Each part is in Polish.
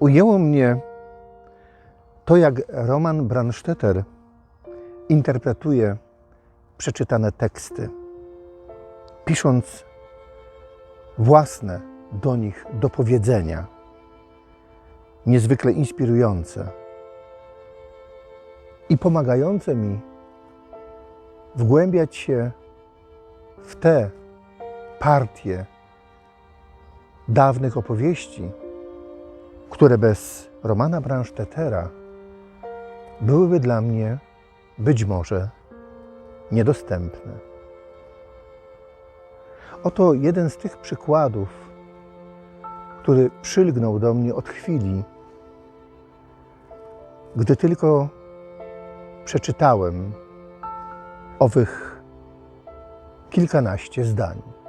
Ujęło mnie to, jak Roman Brandstetter interpretuje przeczytane teksty, pisząc własne do nich dopowiedzenia, niezwykle inspirujące i pomagające mi wgłębiać się w te partie dawnych opowieści, które bez Romana Bransztetera byłyby dla mnie być może niedostępne. Oto jeden z tych przykładów, który przylgnął do mnie od chwili, gdy tylko przeczytałem owych kilkanaście zdań.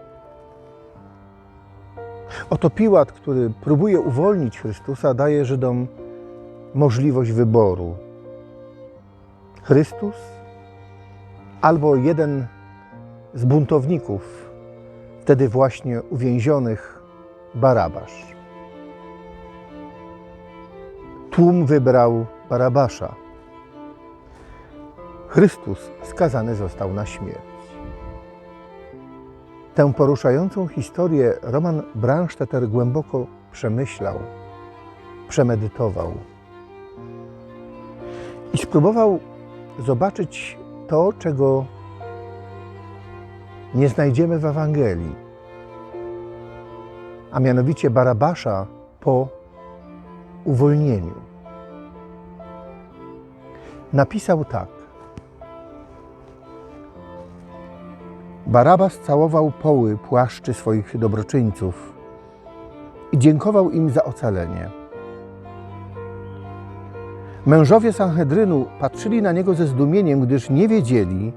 Oto Piłat, który próbuje uwolnić Chrystusa, daje Żydom możliwość wyboru. Chrystus albo jeden z buntowników, wtedy właśnie uwięzionych, Barabasz. Tłum wybrał Barabasza. Chrystus skazany został na śmierć. Tę poruszającą historię Roman Branszteter głęboko przemyślał, przemedytował i spróbował zobaczyć to, czego nie znajdziemy w Ewangelii, a mianowicie Barabasza po uwolnieniu. Napisał tak. Barabas całował poły płaszczy swoich dobroczyńców i dziękował im za ocalenie. Mężowie Sanhedrynu patrzyli na niego ze zdumieniem, gdyż nie wiedzieli,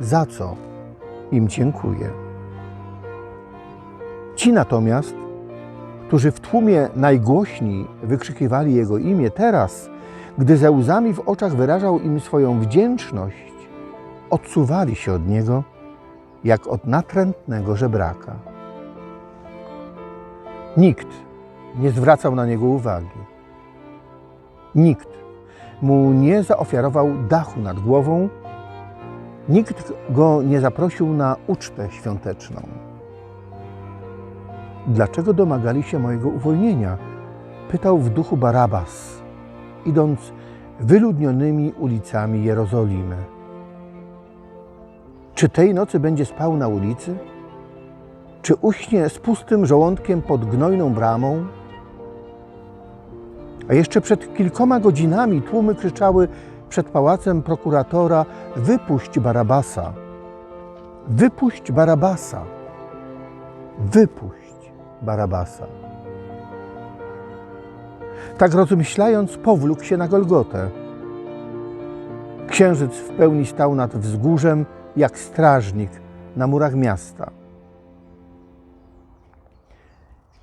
za co im dziękuje. Ci natomiast, którzy w tłumie najgłośniej wykrzykiwali jego imię, teraz, gdy ze łzami w oczach wyrażał im swoją wdzięczność, odsuwali się od niego jak od natrętnego żebraka. Nikt nie zwracał na niego uwagi. Nikt mu nie zaofiarował dachu nad głową, nikt go nie zaprosił na ucztę świąteczną. Dlaczego domagali się mojego uwolnienia? Pytał w duchu Barabas, idąc wyludnionymi ulicami Jerozolimy. Czy tej nocy będzie spał na ulicy? Czy uśnie z pustym żołądkiem pod gnojną bramą? A jeszcze przed kilkoma godzinami tłumy krzyczały przed pałacem prokuratora: Wypuść Barabasa! Wypuść Barabasa! Wypuść Barabasa! Tak rozmyślając, powlókł się na Golgotę. Księżyc w pełni stał nad wzgórzem, jak strażnik na murach miasta.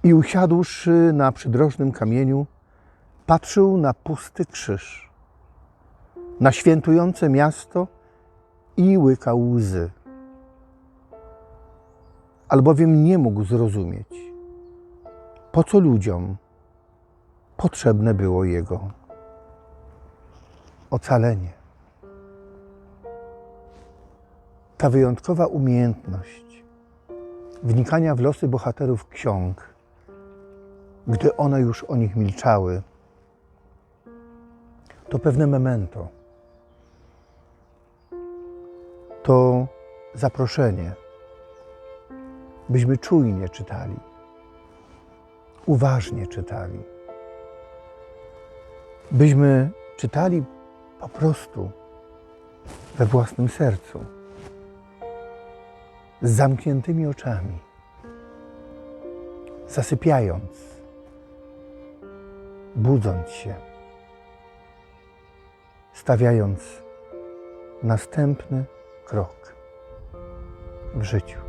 I usiadłszy na przydrożnym kamieniu, patrzył na pusty krzyż, na świętujące miasto i łykał łzy. Albowiem nie mógł zrozumieć, po co ludziom potrzebne było jego ocalenie. Ta wyjątkowa umiejętność wnikania w losy bohaterów ksiąg, gdy one już o nich milczały, to pewne memento. To zaproszenie, byśmy czujnie czytali, uważnie czytali, byśmy czytali po prostu we własnym sercu z zamkniętymi oczami, zasypiając, budząc się, stawiając następny krok w życiu.